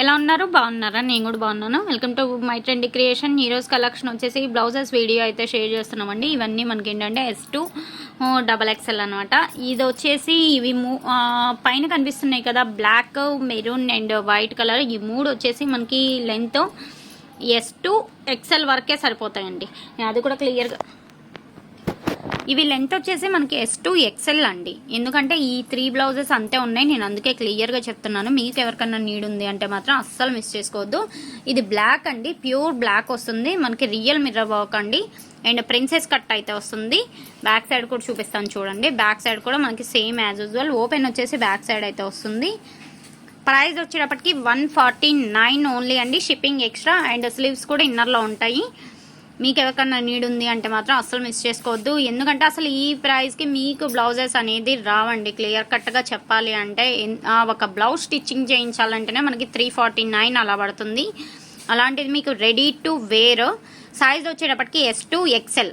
ఎలా ఉన్నారు? బాగున్నారా? నేను కూడా బాగున్నాను. Welcome to my trend creation ఈరోజు కలెక్షన్ వచ్చేసి బ్లౌజెస్ వీడియో అయితే షేర్ చేస్తున్నామండి. ఇవన్నీ మనకి ఏంటంటే ఎస్ టూ డబల్ ఎక్స్ఎల్ అనమాట ఇది వచ్చేసి ఇవి మూ- పైన కనిపిస్తున్నాయి కదా black maroon and white colour ఈ మూడు వచ్చేసి మనకి లెంత్ ఎస్ టూ ఎక్స్ఎల్ వరకే సరిపోతాయండి. నేను అది కూడా క్లియర్గా ఇవి లెంత్ వచ్చేసి మనకి ఎస్ టూ ఎక్సెల్ అండి. ఎందుకంటే ఈ త్రీ బ్లౌజెస్ అంతే ఉన్నాయి. నేను అందుకే క్లియర్గా చెప్తున్నాను. మీకు ఎవరికన్నా నీడ్ ఉంది అంటే మాత్రం అస్సలు మిస్ చేసుకోవద్దు. ఇది బ్లాక్ అండి. ప్యూర్ బ్లాక్ వస్తుంది. మనకి రియల్ మిర్రర్ వర్క్ అండి. అండ్ ప్రిన్సెస్ కట్ అయితే వస్తుంది. బ్యాక్ సైడ్ కూడా చూపిస్తాను చూడండి. బ్యాక్ సైడ్ కూడా మనకి సేమ్ యాజ్ యూజువల్ ఓపెన్ వచ్చేసి బ్యాక్ సైడ్ అయితే వస్తుంది. ప్రైస్ వచ్చేటప్పటికి వన్ ఫార్టీ నైన్ ఓన్లీ అండి. షిప్పింగ్ ఎక్స్ట్రా అండ్ స్లీవ్స్ కూడా ఇన్నర్లో ఉంటాయి. మీకు ఎవరికన్నా నీడ్ ఉంది అంటే మాత్రం అస్సలు మిస్ చేసుకోవద్దు. ఎందుకంటే అసలు ఈ ప్రైస్కి మీకు బ్లౌజెస్ అనేది రావండి. క్లియర్ కట్గా చెప్పాలి అంటే ఆ, ఒక బ్లౌజ్ స్టిచ్చింగ్ చేయించాలంటేనే మనకి త్రీ ఫార్టీ నైన్ అలా పడుతుంది. అలాంటిది మీకు రెడీ టు వేర్ సైజ్ వచ్చేటప్పటికి ఎస్ టు ఎక్సెల్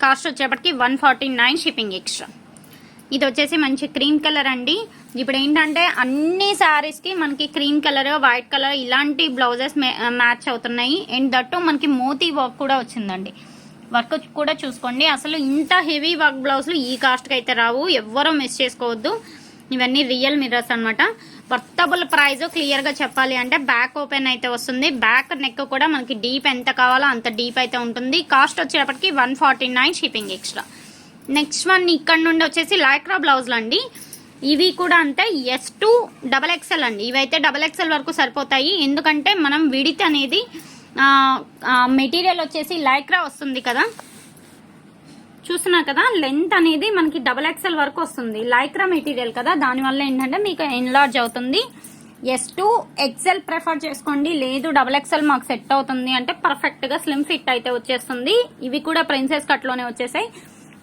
కాస్ట్ వచ్చేటప్పటికి one forty nine shipping extra ఇది వచ్చేసి మంచి క్రీమ్ కలర్ అండి. ఇప్పుడు ఏంటంటే అన్ని శారీస్కి మనకి క్రీమ్ కలర్ వైట్ కలర్ ఇలాంటి బ్లౌజెస్ మ్యాచ్ అవుతున్నాయి. అండ్ దట్టు మనకి మోతీ వర్క్ కూడా వచ్చిందండి. వర్క్ కూడా చూసుకోండి. అసలు ఇంత హెవీ వర్క్ బ్లౌజ్లు ఈ కాస్ట్కి అయితే రావు. ఎవ్వరూ మిస్ చేసుకోవద్దు. ఇవన్నీ రియల్ మిర్రర్స్ అనమాట వర్తబుల్ ప్రైజ్ క్లియర్గా చెప్పాలి అంటే బ్యాక్ ఓపెన్ అయితే వస్తుంది. బ్యాక్ నెక్ కూడా మనకి డీప్ ఎంత కావాలో అంత డీప్ అయితే ఉంటుంది. కాస్ట్ వచ్చేటప్పటికి one forty nine shipping extra. Next one ఇక్కడ నుండి వచ్చేసి లైక్రా బ్లౌజ్లు అండి. ఇవి కూడా అంతే ఎస్ టూ డబల్ ఎక్స్ఎల్ అండి. ఇవైతే డబల్ ఎక్స్ఎల్ వరకు సరిపోతాయి. ఎందుకంటే మనం విడిత్ అనేది మెటీరియల్ వచ్చేసి లైక్రా వస్తుంది కదా. చూస్తున్నా కదా లెంత్ అనేది మనకి డబల్ ఎక్స్ఎల్ వరకు వస్తుంది. లైక్రా మెటీరియల్ కదా. దానివల్ల ఏంటంటే మీకు ఎన్లార్జ్ అవుతుంది. ఎస్ టూ ఎక్సెల్ ప్రిఫర్ చేసుకోండి. లేదు డబల్ ఎక్సెల్ మాకు సెట్ అవుతుంది అంటే పర్ఫెక్ట్గా స్లిమ్ ఫిట్ అయితే వచ్చేస్తుంది. ఇవి కూడా ప్రిన్సెస్ కట్లోనే వచ్చేసాయి.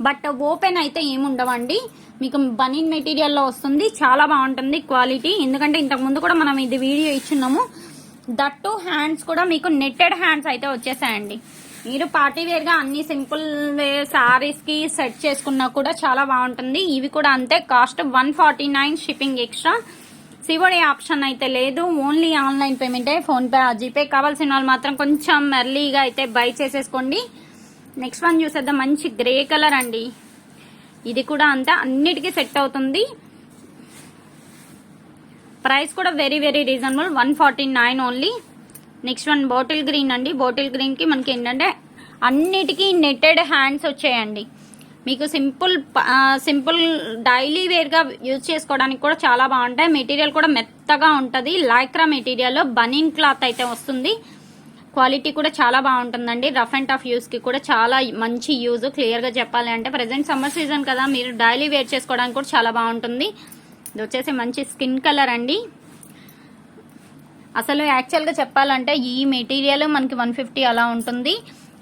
బట్ ఓపెన్ అయితే ఏముండవండి. మీకు బనీన్ మెటీరియల్లో వస్తుంది. చాలా బాగుంటుంది క్వాలిటీ. ఎందుకంటే ఇంతకు ముందు కూడా మనం ఇది వీడియో ఇచ్చున్నాము. దట్టు హ్యాండ్స్ కూడా మీకు నెట్టెడ్ హ్యాండ్స్ అయితే వచ్చేసాయండి. మీరు పార్టీ వేర్గా అన్ని సింపుల్ వేర్ శారీస్కి సెట్ చేసుకున్నా కూడా చాలా బాగుంటుంది. ఇవి కూడా అంతే. Cost one forty nine shipping extra. COD option అయితే లేదు. ఓన్లీ ఆన్లైన్ పేమెంటే. ఫోన్పే జీపే కావాల్సిన వాళ్ళు మాత్రం కొంచెం ఎర్లీగా అయితే బై చేసేసుకోండి. నెక్స్ట్ వన్ చూసేద్దాం. మంచి గ్రే కలర్ అండి. ఇది కూడా అంతే అన్నిటికీ సెట్ అవుతుంది. ప్రైస్ కూడా very very reasonable one forty nine only next one bottle green అండి. బాటిల్ గ్రీన్కి మనకి ఏంటంటే అన్నిటికీ నెట్టెడ్ హ్యాండ్స్ వచ్చాయండి. మీకు సింపుల్ సింపుల్ డైలీ వేర్గా యూజ్ చేసుకోవడానికి కూడా చాలా బాగుంటాయి. మెటీరియల్ కూడా మెత్తగా ఉంటుంది. లైక్రా మెటీరియల్లో బనీన్ క్లాత్ అయితే వస్తుంది. క్వాలిటీ కూడా చాలా బాగుంటుందండి. రఫ్ అండ్ టఫ్ యూస్కి కూడా చాలా మంచి యూజ్ క్లియర్గా చెప్పాలి అంటే ప్రెసెంట్ సమ్మర్ సీజన్ కదా మీరు డైలీ వేర్ చేసుకోవడానికి కూడా చాలా బాగుంటుంది. ఇది వచ్చేసి మంచి స్కిన్ కలర్ అండి. అసలు యాక్చువల్గా చెప్పాలంటే ఈ మెటీరియల్ మనకి వన్ ఫిఫ్టీ అలా ఉంటుంది.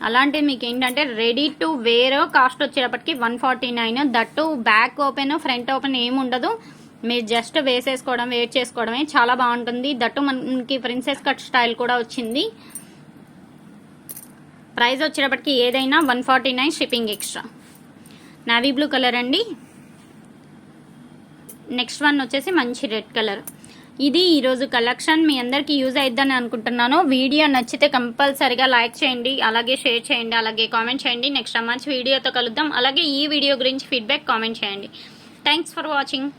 అలాంటిది మీకు ఏంటంటే రెడీ టు వేర్ కాస్ట్ వచ్చేటప్పటికి one forty nine. That back open front open ఏమి ఉండదు. మీరు జస్ట్ వేసేసుకోవడం వేట్ చేసుకోవడమే చాలా బాగుంటుంది. దట్టు మనకి ప్రిన్సెస్ కట్ స్టైల్ కూడా వచ్చింది. ప్రైస్ వచ్చేటప్పటికి ఏదైనా one forty nine shipping extra. Navy blue colour అండి. నెక్స్ట్ వన్ వచ్చేసి మంచి రెడ్ కలర్ ఇది ఈరోజు కలెక్షన్ మీ అందరికీ యూజ్ అయిద్దని అనుకుంటున్నాను. వీడియో నచ్చితే కంపల్సరిగా లైక్ చేయండి అలాగే షేర్ చేయండి అలాగే కామెంట్ చేయండి. నెక్స్ట్ మంచి వీడియోతో కలుద్దాం. అలాగే ఈ వీడియో గురించి ఫీడ్బ్యాక్ కామెంట్ చేయండి. Thanks for watching